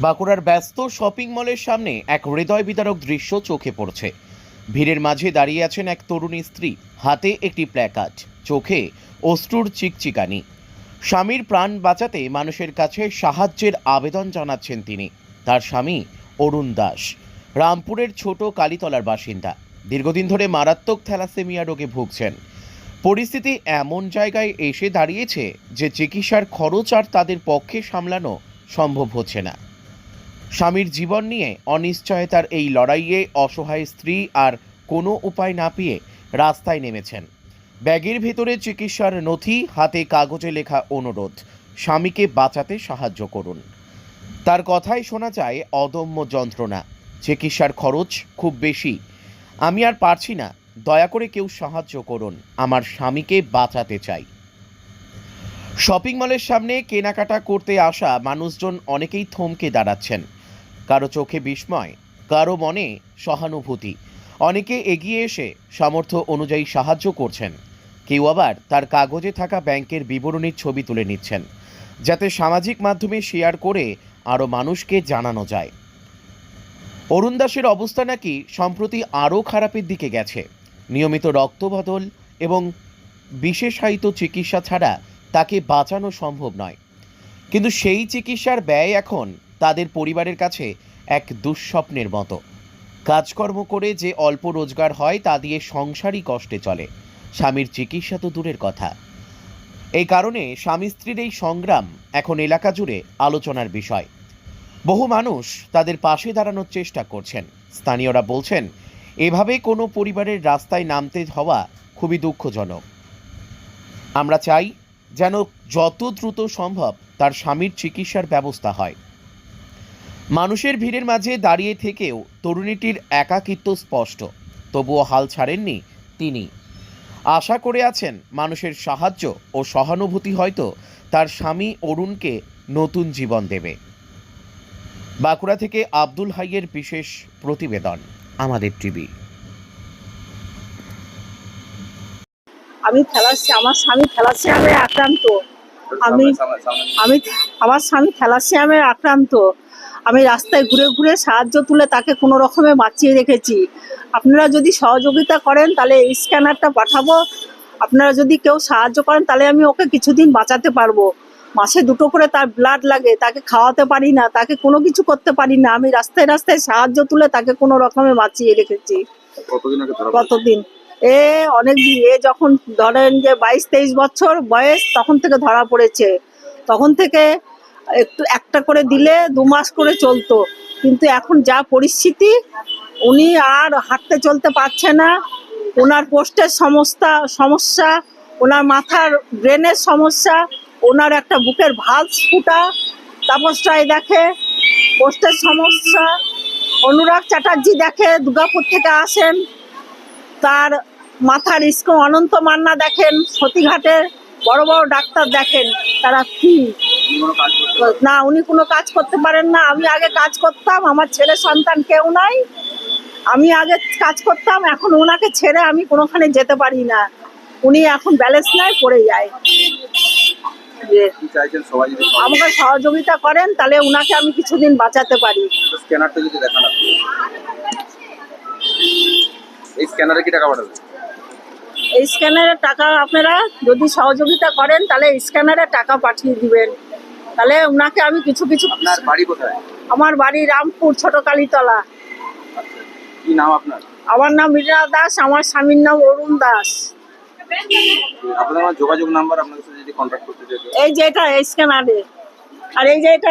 বাঁকুড়ার ব্যস্ত শপিং মলের সামনে এক হৃদয় বিদারক দৃশ্য চোখে পড়ছে। ভিড়ের মাঝে দাঁড়িয়ে আছেন এক তরুণী স্ত্রী। হাতে একটি প্ল্যাকার্ড, চোখে অশ্রুর চিকচিকানি। স্বামীর প্রাণ বাঁচাতে মানুষের কাছে সাহায্যের আবেদন জানাচ্ছেন তিনি। তার স্বামী অরুণ দাস, রামপুরের ছোট কালীতলার বাসিন্দা। দীর্ঘদিন ধরে মারাত্মক থ্যালাসেমিয়া রোগে ভুগছেন। পরিস্থিতি এমন জায়গায় এসে দাঁড়িয়েছে যে চিকিৎসার খরচ আর তাদের পক্ষে সামলানো সম্ভব হচ্ছে না। স্বামীর জীবন নিয়ে অনিশ্চয়তার এই লড়াইয়ে অসহায় স্ত্রী আর কোনো উপায় না পেয়ে রাস্তায় নেমেছেন। ব্যাগের ভেতরে চিকিৎসার নথি, হাতে কাগজে লেখা অনুরোধ। স্বামীকে বাঁচাতে সাহায্য করুন। তার কথাই শোনা যায়, অদম্য যন্ত্রণা। চিকিৎসার খরচ খুব বেশি। আমি আর পারছি না। দয়া করে কেউ সাহায্য করুন। আমার স্বামীকে বাঁচাতে চাই। শপিং মলের সামনে কেনাকাটা করতে আসা মানুষজন অনেকেই থমকে দাঁড়াচ্ছেন। কারও চোখে বিস্ময়, কারও মনে সহানুভূতি। অনেকে এগিয়ে এসে সামর্থ্য অনুযায়ী সাহায্য করছেন। কেউ আবার তার কাগজে থাকা ব্যাংকের বিবরণীর ছবি তুলে নিচ্ছেন, যাতে সামাজিক মাধ্যমে শেয়ার করে আরও মানুষকে জানানো যায়। অরুণ দাসের অবস্থা নাকি সম্প্রতি আরও খারাপের দিকে গেছে। নিয়মিত রক্ত বদল এবং বিশেষায়িত চিকিৎসা ছাড়া তাকে বাঁচানো সম্ভব নয়। কিন্তু সেই চিকিৎসার ব্যয় এখন তাদের পরিবারের কাছে এক দুঃস্বপ্নের মতো। কাজকর্ম করে যে অল্প রোজগার হয় তা দিয়ে সংসারই কষ্টে চলে। স্বামীর চিকিৎসা তো দূরের কথা। এই কারণে স্বামী স্ত্রীর এই সংগ্রাম এখন এলাকা জুড়ে আলোচনার বিষয়। বহু মানুষ তাদের পাশে দাঁড়ানোর চেষ্টা করছেন। স্থানীয়রা বলছেন, এভাবে কোনো পরিবারের রাস্তায় নামতে হওয়া খুবই দুঃখজনক। আমরা চাই যেন যত দ্রুত সম্ভব তার স্বামীর চিকিৎসার ব্যবস্থা হয়। মানুষের ভিড়ের মাঝে দাঁড়িয়ে থেকেও তরুণীটির একাকিত্ব স্পষ্ট তবুও হাল ছাড়েননি তিনি। আশা করে আছেন মানুষের সাহায্য ও সহানুভূতি হয়তো তার স্বামী অরুণকে নতুন জীবন দেবে। বাঁকুড়া থেকে আব্দুল হাইয়ের বিশেষ প্রতিবেদন আমাদের টিভি। আমি থ্যালাসি আমার স্বামী আক্রান্ত। আমি সামনে, সামনে। আমি আমার স্বামী থ্যালাসিয়ামে আক্রান্ত। আমি রাস্তায় ঘুরে ঘুরে সাহায্য তুলে তাকে কোনো রকমে বাঁচিয়ে রেখেছি। আপনারা যদি সহযোগিতা করেন তাহলে স্ক্যানারটা পাঠাবো। আপনারা যদি কেউ সাহায্য করেন তাহলে আমি ওকে কিছুদিন বাঁচাতে পারব। মাসে দুটো করে তার ব্লাড লাগে তাকে খাওয়াতে পারি না তাকে কোনো কিছু করতে পারি না। আমি রাস্তায় রাস্তায় সাহায্য তুলে তাকে কোনো রকমে বাঁচিয়ে রেখেছি। কতদিন? এ অনেক দিন এ যখন ধরেন যে বাইশ তেইশ বছর বয়স তখন থেকে ধরা পড়েছে। তখন থেকে একটু একটা করে দিলে দু মাস করে চলতো। কিন্তু এখন যা পরিস্থিতি, উনি আর হাঁটতে চলতে পারছে না। ওনার পোস্টের সমস্যা সমস্যা, ওনার মাথার ব্রেনের সমস্যা, ওনার একটা বুকের ভাঁজ ফুটা। তাপস রায় দেখে, পোস্টের সমস্যা। অনুরাগ চ্যাটার্জি দেখে, দুর্গাপুর থেকে আসেন। তার মাথার ইস্কো অনন্ত মান্না দেখেন সতীঘাটের। বড় বড় ডাক্তার দেখেন তারা কি? না উনি কোনো কাজ করতে পারেন না। আমি আগে কাজ করতাম আমার ছেলে সন্তান কেউ নাই। আমি আগে কাজ করতাম এখন ওনাকে ছেড়ে আমি কোনোখানে যেতে পারি না। উনি এখন ব্যালেন্স নাই পড়ে যায়। আমাকে সহযোগিতা করেন তাহলে ওনাকে আমি কিছুদিন বাঁচাতে পারি। স্ক্যানারটা যদি দেখান আপনি। এই স্ক্যানারে কি টাকা পাঠাবে এই স্ক্যানারে টাকা আপনারা যদি সহযোগিতা করেন তাহলে স্ক্যানারে টাকা পাঠিয়ে দিবেন। তাহলে ওনাকে আমি কিছু কিছু আপনার বাড়ি কোথায়? আমার বাড়ি রামপুর ছোট কালীতলা কি নাম আপনার? আমার নাম মীরা দাস আমার স্বামীর নাম অরুণ দাস। আপনার যোগাযোগ নাম্বার আপনার সাথে যদি কন্ট্যাক্ট করতে চাই এই যে এটা স্ক্যানারে। আর এই যে এটা